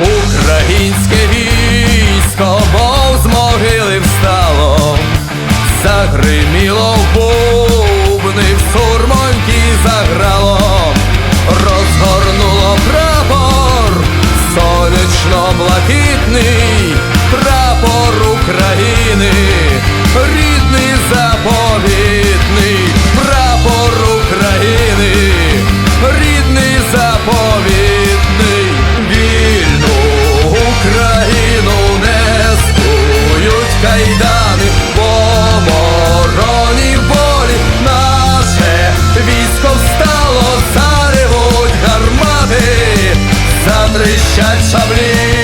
Українське військо, мов з могили встало, загриміло в бубни, в сурмоньки заграло, розгорнуло прапор, сонячно-блакитний, прапор України, військо встало, заревуть гармати, затріщать шаблі.